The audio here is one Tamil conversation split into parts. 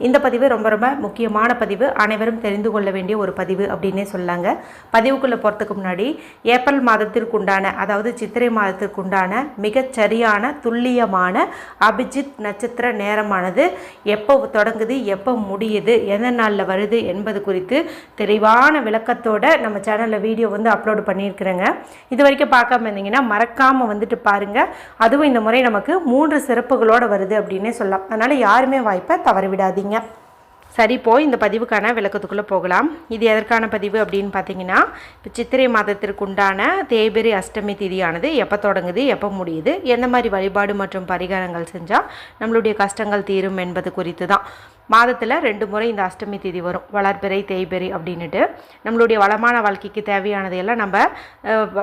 இந்த பதிவு ரொம்ப ரொம்ப முக்கியமான பதிவு. அனைவரும் தெரிந்து கொள்ள வேண்டிய ஒரு பதிவு அப்படின்னே சொல்லாங்க. பதிவுக்குள்ளே போகிறதுக்கு முன்னாடி ஏப்ரல் மாதத்திற்கு உண்டான அதாவது சித்திரை மாதத்திற்கு உண்டான துல்லியமான அபிஜித் நட்சத்திர நேரமானது எப்போ தொடங்குது எப்போ முடியுது எந்த நாளில் வருது என்பது குறித்து தெளிவான விளக்கத்தோட நம்ம சேனலில் வீடியோ வந்து அப்லோடு பண்ணியிருக்கிறேங்க. இது வரைக்கும் பார்க்காம இருந்தீங்கன்னா மறக்காமல் வந்துட்டு பாருங்கள் அதுவும் இந்த முறை நமக்கு மூன்று சிறப்புகளோடு வருது அப்படின்னே சொல்லலாம். அதனால் யாருமே வாய்ப்பை தவறவிடாது விடாதீங்க சரி போய் இந்த பதிவுக்கான விளக்கத்துக்குள்ளே போகலாம். இது எதற்கான பதிவு அப்படின்னு பார்த்தீங்கன்னா இப்போ சித்திரை மாதத்திற்கு உண்டான தேய்பிரி அஷ்டமி திதியானது எப்போ தொடங்குது எப்போ முடியுது எந்த மாதிரி வழிபாடு மற்றும் பரிகாரங்கள் செஞ்சால் நம்மளுடைய கஷ்டங்கள் தீரும் என்பது குறித்து தான் மாதத்தில் ரெண்டு முறை இந்த அஷ்டமி திதி வரும். வளர்பிறை தேய்பிறை அப்படின்னுட்டு. நம்மளுடைய வளமான வாழ்க்கைக்கு தேவையானதையெல்லாம் நம்ம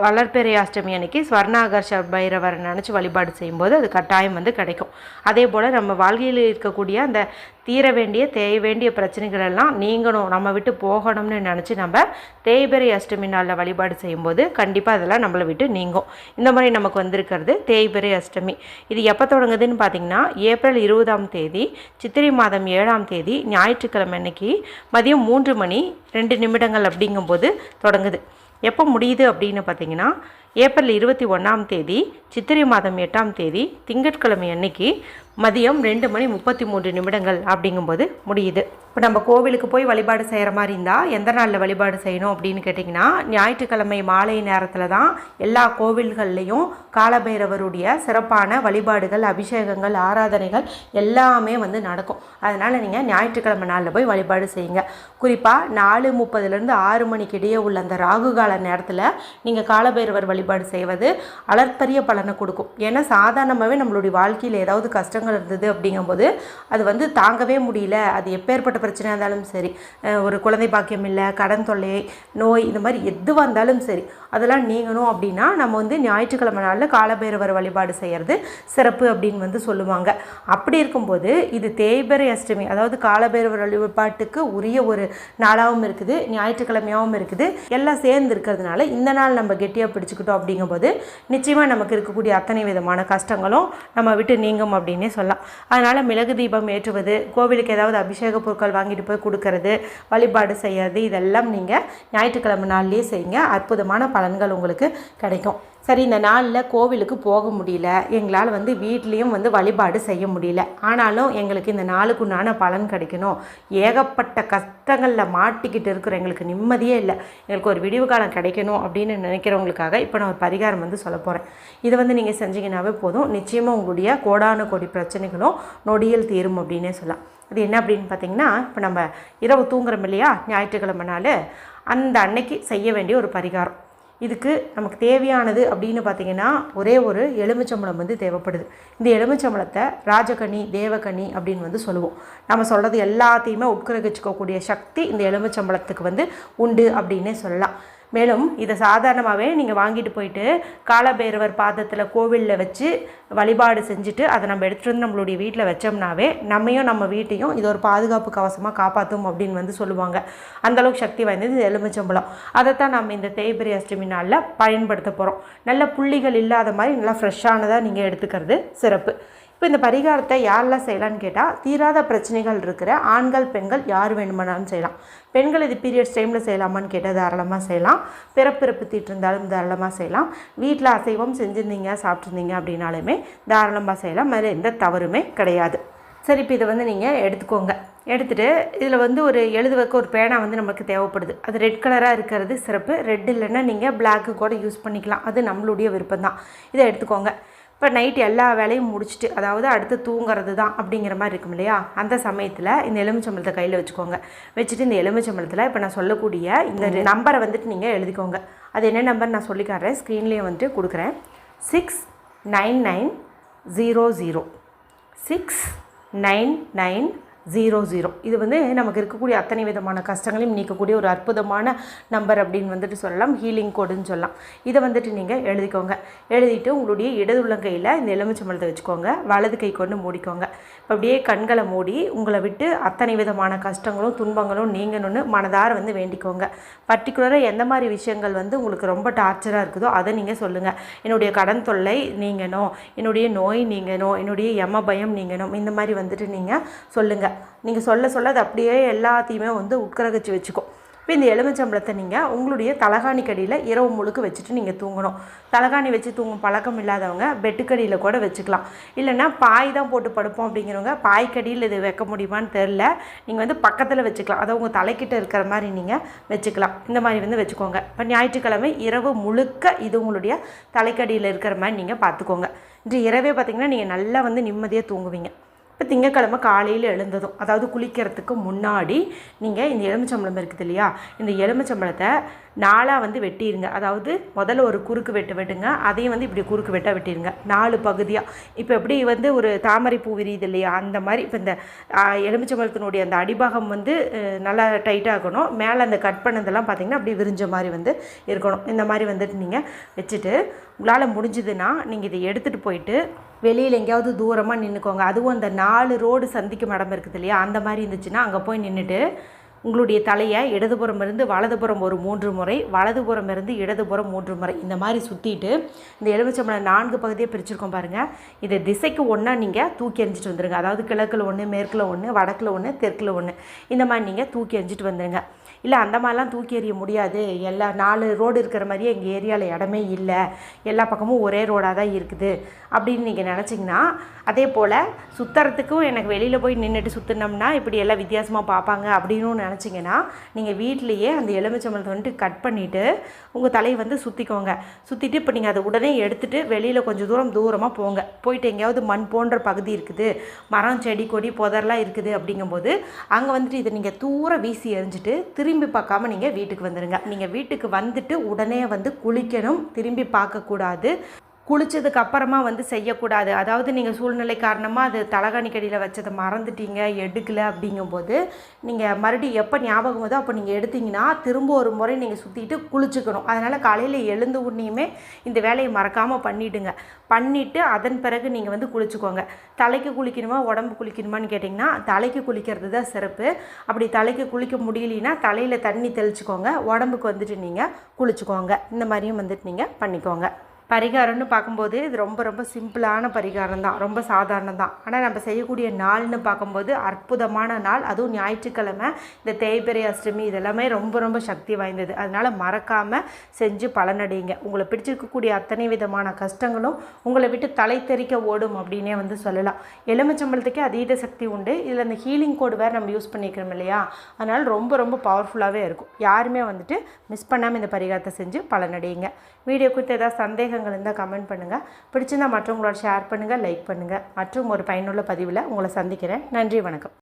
வளர்பிறை அஷ்டமி அன்னைக்கு ஸ்வர்ணாகர்ஷ பைரவர் நினச்சி வழிபாடு செய்யும்போது அது கட்டாயம் வந்து கிடைக்கும். அதே போல் நம்ம வாழ்க்கையில் இருக்கக்கூடிய அந்த தீர வேண்டிய தேய வேண்டிய பிரச்சனைகள் எல்லாம் நீங்கணும். நம்ம விட்டு போகணும்னு நினச்சி நம்ம தேய்பிறை அஷ்டமி நாளில் வழிபாடு செய்யும்போது கண்டிப்பாக அதெல்லாம் நம்மளை விட்டு நீங்கும். இந்த மாதிரி நமக்கு வந்திருக்கிறது தேய்பிறை அஷ்டமி. இது எப்போ தொடங்குதுன்னு பார்த்தீங்கன்னா ஏப்ரல் இருபதாம் தேதி சித்திரை மாதம் ஏழாம் தேதி ஞாயிற்றுக்கிழமை அன்னைக்கு மதியம் மூன்று மணி ரெண்டு நிமிடங்கள் அப்படிங்கும்போது தொடங்குது. எப்போ முடியுது அப்படின்னு பார்த்தீங்கன்னா ஏப்ரல் இருபத்தி ஒன்றாம் தேதி சித்திரை மாதம் எட்டாம் தேதி திங்கட்கிழமை அன்னைக்கு மதியம் ரெண்டு மணி முப்பத்தி மூன்று நிமிடங்கள் அப்படிங்கும்போது முடியுது. இப்போ நம்ம கோவிலுக்கு போய் வழிபாடு செய்கிற மாதிரி இருந்தால் எந்த நாளில் வழிபாடு செய்யணும் அப்படின்னு கேட்டிங்கன்னா ஞாயிற்றுக்கிழமை மாலை நேரத்தில் தான் எல்லா கோவில்கள்லேயும் காலபைரவருடைய சிறப்பான வழிபாடுகள் அபிஷேகங்கள் ஆராதனைகள் எல்லாமே வந்து நடக்கும். அதனால் நீங்கள் ஞாயிற்றுக்கிழமை நாளில் போய் வழிபாடு செய்யுங்க. குறிப்பாக நாலு முப்பதுலேருந்து ஆறு மணிக்கு இடையே உள்ள அந்த ராகு கால நேரத்தில் நீங்கள் காலபைரவர் வழி வழிபாடு செய்வது அளற்பரிய பலனை கொடுக்கும். ஏன்னா சாதாரணமாகவே நம்மளுடைய வாழ்க்கையில் ஏதாவது கஷ்டங்கள் இருந்தது அப்படிங்கும்போது அது வந்து தாங்கவே முடியல. அது எப்பேற்பட்ட பிரச்சனையாக இருந்தாலும் சரி ஒரு குழந்தை பாக்கியம் இல்லை கடன் தொல்லை நோய் இந்த மாதிரி எதுவாக இருந்தாலும் சரி அதெல்லாம் நீங்கணும் அப்படின்னா நம்ம வந்து ஞாயிற்றுக்கிழமை நாளில் காலபைரவர் வழிபாடு செய்கிறது சிறப்பு அப்படின்னு வந்து சொல்லுவாங்க. அப்படி இருக்கும்போது இது தேய்பிறை அஷ்டமி அதாவது காலபைரவர் வழிபாட்டுக்கு உரிய ஒரு நாளாகவும் இருக்குது ஞாயிற்றுக்கிழமையாகவும் இருக்குது. எல்லாம் சேர்ந்து இருக்கிறதுனால இந்த நாள் நம்ம கெட்டியாக பிடிச்சிக்கிட்டோம் அப்படிங்கும்போது நிச்சயமாக நமக்கு இருக்கக்கூடிய அத்தனை விதமான கஷ்டங்களும் நம்ம விட்டு நீங்கும் அப்படின்னே சொல்லலாம். அதனால் மிளகு தீபம் ஏற்றுவது கோவிலுக்கு ஏதாவது அபிஷேக பொருட்கள் வாங்கிட்டு போய் கொடுக்கறது வழிபாடு செய்யறது இதெல்லாம் நீங்கள் ஞாயிற்றுக்கிழமை நாள்லேயே செய்யுங்க. அற்புதமான பலன்கள் உங்களுக்கு கிடைக்கும். சரி இந்த நாளில் கோவிலுக்கு போக முடியல. எங்களால் வந்து வீட்லேயும் வந்து வழிபாடு செய்ய முடியல. ஆனாலும் எங்களுக்கு இந்த நாளுக்கு உண்டான பலன் கிடைக்கணும். ஏகப்பட்ட கஷ்டங்களில் மாட்டிக்கிட்டு இருக்கிற எங்களுக்கு நிம்மதியே இல்லை. எங்களுக்கு ஒரு விடிவு காலம் கிடைக்கணும் அப்படின்னு நினைக்கிறவங்களுக்காக இப்போ நான் ஒரு பரிகாரம் வந்து சொல்ல போகிறேன் இதை வந்து நீங்கள் செஞ்சீங்கன்னாவே போதும். நிச்சயமாக உங்களுடைய கோடான கோடி பிரச்சனைகளும் நொடியில் தீரும் அப்படின்னே சொல்லலாம். அது என்ன அப்படின்னு பார்த்தீங்கன்னா இப்போ நம்ம இரவு தூங்குறோம் இல்லையா? ஞாயிற்றுக்கிழமை நாள் அந்த அன்னைக்கு செய்ய வேண்டிய ஒரு பரிகாரம். இதுக்கு நமக்கு தேவையானது அப்படின்னு பார்த்தீங்கன்னா ஒரே ஒரு எலுமிச்சம்பழம் வந்து தேவைப்படுது. இந்த எலுமிச்சம்பழத்தை ராஜகனி தேவகனி அப்படின்னு வந்து சொல்லுவோம். நம்ம சொல்கிறது எல்லாத்தையுமே உட்கிரகிச்சிக்கக்கூடிய சக்தி இந்த எலுமிச்சம்பழத்துக்கு வந்து உண்டு அப்படின்னே சொல்லலாம். மேலும் இதை சாதாரணமாகவே நீங்கள் வாங்கிட்டு போயிட்டு காலபைரவர் பாதத்தில் கோவிலில் வச்சு வழிபாடு செஞ்சுட்டு அதை நம்ம எடுத்துகிட்டு வந்து நம்மளுடைய வீட்டில் வச்சோம்னாவே நம்மையும் நம்ம வீட்டையும் இது ஒரு பாதுகாப்பு கவசமாக காப்பாற்றும் அப்படின்னு வந்து சொல்லுவாங்க. அந்தளவுக்கு சக்தி வாய்ந்தது இது எலுமிச்சம்பழம். அதைத்தான் நம்ம இந்த தேய்பிரி அஷ்டமி நாளில் பயன்படுத்த போகிறோம் நல்ல புள்ளிகள் இல்லாத மாதிரி நல்லா ஃப்ரெஷ்ஷானதாக நீங்கள் எடுத்துக்கிறது சிறப்பு. இப்போ இந்த பரிகாரத்தை யாரெல்லாம் செய்யலான்னு கேட்டால் தீராத பிரச்சனைகள் இருக்கிற ஆண்கள் பெண்கள் யார் வேணுமானாலும் செய்யலாம். பெண்கள் இது பீரியட்ஸ் டைமில் செய்யலாமான்னு கேட்டால் தாராளமாக செய்யலாம். பிறப்பிறப்பு தீட்டு இருந்தாலும் தாராளமாக செய்யலாம். வீட்டில் அசைவம் செஞ்சுருந்தீங்க சாப்பிட்ருந்தீங்க அப்படின்னாலுமே தாராளமாக செய்யலாம். அதில் எந்த தவறுமே கிடையாது. சரி இப்போ இதை வந்து நீங்கள் எடுத்துக்கோங்க. எடுத்துகிட்டு இதில் வந்து ஒரு எழுதுவதற்கு ஒரு பேனா வந்து நமக்கு தேவைப்படுது. அது ரெட் கலராக இருக்கிறது சிறப்பு. ரெட் இல்லைன்னா நீங்கள் பிளாக்கு கூட யூஸ் பண்ணிக்கலாம். அது நம்மளுடைய விருப்பம் தான் இதை எடுத்துக்கோங்க. இப்போ நைட் எல்லா வேலையும் முடிச்சுட்டு அதாவது அடுத்து தூங்குறது தான் அப்படிங்கிற மாதிரி இருக்கும் இல்லையா? அந்த சமயத்தில் இந்த எலுமிச்சம்பழத்தை கையில் வச்சுக்கோங்க. வச்சுட்டு இந்த எலுமிச்சம்பழத்தில் இப்போ நான் சொல்லக்கூடிய இந்த நம்பரை வந்துட்டு நீங்கள் எழுதிக்கோங்க. அது என்ன நம்பர் நான் சொல்லிக்காரேன் ஸ்க்ரீன்லேயே வந்துட்டு கொடுக்குறேன். Six nine nine zero zero six nine nine zero zero இது வந்து நமக்கு இருக்கக்கூடிய அத்தனை விதமான கஷ்டங்களையும் நீக்கக்கூடிய ஒரு அற்புதமான நம்பர் அப்படின்னு வந்துட்டு சொல்லலாம். ஹீலிங் கோடுன்னு சொல்லலாம். இதை வந்துட்டு நீங்கள் எழுதிக்கோங்க. எழுதிட்டு உங்களுடைய இடது உள்ளங்கையில் இந்த எலுமிச்சம்பழத்தை வச்சுக்கோங்க. வலது கை கொண்டு மூடிக்கோங்க. இப்போ அப்படியே கண்களை மூடி உங்களை விட்டு அத்தனை விதமான கஷ்டங்களும் துன்பங்களும் நீங்கணும்னு மனதார வந்து வேண்டிக்கோங்க. பர்டிகுலராக எந்த மாதிரி விஷயங்கள் வந்து உங்களுக்கு ரொம்ப டார்ச்சராக இருக்குதோ அதை நீங்கள் சொல்லுங்கள் என்னுடைய கடன் தொல்லை நீங்கணும். என்னுடைய நோய் நீங்கணும். என்னுடைய எம பயம் நீங்கணும். இந்த மாதிரி வந்துட்டு நீங்கள் சொல்லுங்கள் நீங்கள் சொல்ல சொல்ல அது அப்படியே எல்லாத்தையுமே வந்து உட்கரகச்சு வச்சுக்கும். இப்போ இந்த எலுமிச்சம்பழத்தை நீங்கள் உங்களுடைய தலகாணி கடியில் இரவு முழுக்க வச்சுட்டு நீங்கள் தூங்கணும். தலகாணி வச்சு தூங்கும் பழக்கம் இல்லாதவங்க பெட்டுக்கடியில் கூட வச்சுக்கலாம். இல்லைன்னா பாய் தான் போட்டு படுப்போம் அப்படிங்கிறவங்க பாய்க்கடியில் இது வைக்க முடியுமான்னு தெரில நீங்கள் வந்து பக்கத்தில் வச்சுக்கலாம். அதை உங்கள் தலைக்கிட்ட இருக்கிற மாதிரி நீங்கள் வச்சுக்கலாம். இந்த மாதிரி வந்து வச்சுக்கோங்க. இப்போ ஞாயிற்றுக்கிழமை இரவு முழுக்க இது உங்களுடைய தலைக்கடியில் இருக்கிற மாதிரி நீங்கள் பார்த்துக்கோங்க. இன்று இரவே பார்த்திங்கன்னா நீங்கள் நல்லா வந்து நிம்மதியாக தூங்குவீங்க. இப்போ திங்கக்கிழமை காலையில் எழுந்ததும் அதாவது குளிக்கிறதுக்கு முன்னாடி நீங்கள் இந்த எலுமிச்சம்பழம் இருக்குது இல்லையா? இந்த எலுமிச்சம்பழத்தை நாலாக வந்து வெட்டிடுங்க அதாவது முதல்ல ஒரு குறுக்கு வெட்டு வெட்டுங்க. அதையும் வந்து இப்படி குறுக்கு வெட்டாக வெட்டிடுங்க நாலு பகுதியாக இப்போ எப்படி வந்து ஒரு தாமரை பூ விரியுது இல்லையா? அந்த மாதிரி இப்போ இந்த எலுமிச்சம்பழத்தினுடைய அந்த அடிபாகம் வந்து நல்லா டைட்டாகணும் மேலே அந்த கட் பண்ணதெல்லாம் பார்த்திங்கன்னா அப்படி விரிஞ்ச மாதிரி வந்து இருக்கணும். இந்த மாதிரி வந்துட்டு நீங்கள் வச்சுட்டு உங்களால் முடிஞ்சதுன்னா நீங்கள் இதை எடுத்துகிட்டு போயிட்டு வெளியில் எங்கேயாவது தூரமாக நின்றுக்கோங்க அதுவும் அந்த நாலு ரோடு சந்திக்கும் இடம் இருக்குது இல்லையா? அந்த மாதிரி இருந்துச்சுன்னா அங்கே போய் நின்றுட்டு உங்களுடைய தலையை இடதுபுறம் இருந்து வலதுபுறம் ஒரு மூன்று முறை வலதுபுறம் இருந்து இடதுபுறம் மூன்று முறை. இந்த மாதிரி சுற்றிட்டு இந்த எலுமிச்சம்பழம் நான்கு பகுதியை பிரிச்சிருக்கோம் பாருங்கள் இதை திசைக்கு ஒன்றா நீங்கள் தூக்கி எறிஞ்சிட்டு வந்துடுங்க அதாவது கிழக்கில் ஒன்று மேற்கில் ஒன்று வடக்கில் ஒன்று தெற்கில் ஒன்று இந்த மாதிரி நீங்கள் தூக்கி எறிஞ்சிட்டு வந்துடுங்க இல்லை அந்த மாதிரிலாம் தூக்கி எறிய முடியாது. எல்லா நாலு ரோடு இருக்கிற மாதிரியே எங்கள் ஏரியாவில் இடமே இல்லை. எல்லா பக்கமும் ஒரே ரோடாக தான் இருக்குது. அப்படின்னு நீங்கள் நினச்சிங்கன்னா அதே போல் சுற்றுறதுக்கும் எனக்கு வெளியில் போய் நின்றுட்டு சுற்றினோம்னா இப்படி எல்லாம் வித்தியாசமாக பார்ப்பாங்க அப்படின்னு நினச்சிங்கன்னா நீங்கள் வீட்லேயே அந்த எலுமிச்சம்பழத்தை வந்துட்டு கட் பண்ணிவிட்டு உங்கள் தலையை வந்து சுற்றிக்கோங்க சுற்றிட்டு இப்போ நீங்கள் அதை உடனே எடுத்துகிட்டு வெளியில் கொஞ்சம் தூரம் தூரமாக போங்க. போயிட்டு எங்கேயாவது மண் போன்ற பகுதி இருக்குது. மரம் செடி கொடி புதர்லாம் இருக்குது அப்படிங்கும்போது அங்கே வந்துட்டு இதை நீங்கள் தூர வீசி எறிஞ்சிட்டு திரும்பி பார்க்காம நீங்கள் வீட்டுக்கு வந்துடுங்க நீங்கள் வீட்டுக்கு வந்துட்டு உடனே வந்து குளிக்கணும். திரும்பி பார்க்கக்கூடாது. குளித்ததுக்கு அப்புறமா வந்து செய்யக்கூடாது. அதாவது நீங்கள் சூழ்நிலை காரணமாக அது தலகாணிக்கடியில் வச்சதை மறந்துட்டீங்க எடுக்கல அப்படிங்கும்போது நீங்கள் மறுபடியும் எப்போ ஞாபகம் வருதோ அப்போ நீங்கள் எடுத்தீங்கன்னா திரும்ப ஒரு முறை நீங்கள் சுற்றிட்டு குளிச்சுக்கணும். அதனால் காலையில் எழுந்த உடனேயுமே இந்த வேலையை மறக்காமல் பண்ணிவிடுங்க பண்ணிவிட்டு அதன் பிறகு நீங்கள் வந்து குளிச்சுக்கோங்க. தலைக்கு குளிக்கணுமா உடம்பு குளிக்கணுமான்னு கேட்டிங்கன்னா தலைக்கு குளிக்கிறது தான் சிறப்பு. அப்படி தலைக்கு குளிக்க முடியலனா தலையில் தண்ணி தெளிச்சுக்கோங்க உடம்புக்கு வந்துட்டு நீங்கள் குளிச்சுக்கோங்க. இந்த மாதிரியும் வந்துட்டு நீங்கள் பண்ணிக்கோங்க. பரிகாரம்னு பார்க்கும்போது இது ரொம்ப ரொம்ப சிம்பிளான பரிகாரம் தான் ரொம்ப சாதாரணம் தான் ஆனால் நம்ம செய்யக்கூடிய நாள்னு பார்க்கும்போது அற்புதமான நாள். அதுவும் ஞாயிற்றுக்கிழமை இந்த தேய்பெரிய அஷ்டமி இதெல்லாமே ரொம்ப ரொம்ப சக்தி வாய்ந்தது. அதனால் மறக்காமல் செஞ்சு பலனடையுங்க. உங்களை பிடிச்சிருக்கக்கூடிய அத்தனை விதமான கஷ்டங்களும் உங்களை விட்டு தலை தெறிக்க ஓடும் அப்படின்னே வந்து சொல்லலாம். எலுமிச்சம்பழத்துக்கே அதீத சக்தி உண்டு. இதில் அந்த ஹீலிங் கோடு வேறு நம்ம யூஸ் பண்ணிக்கிறோம் இல்லையா? அதனால் ரொம்ப ரொம்ப பவர்ஃபுல்லாகவே இருக்கும். யாருமே வந்துட்டு மிஸ் பண்ணாமல் இந்த பரிகாரத்தை செஞ்சு பலனடையுங்க. வீடியோ குறித்து ஏதாவது விவரங்கள் இருந்தால் கமெண்ட் பண்ணுங்கள் பிடிச்சிருந்தால் மற்றவங்களோட ஷேர் பண்ணுங்கள் லைக் பண்ணுங்கள் மற்றும் ஒரு பயனுள்ள பதிவில் உங்களை சந்திக்கிறேன். நன்றி வணக்கம்.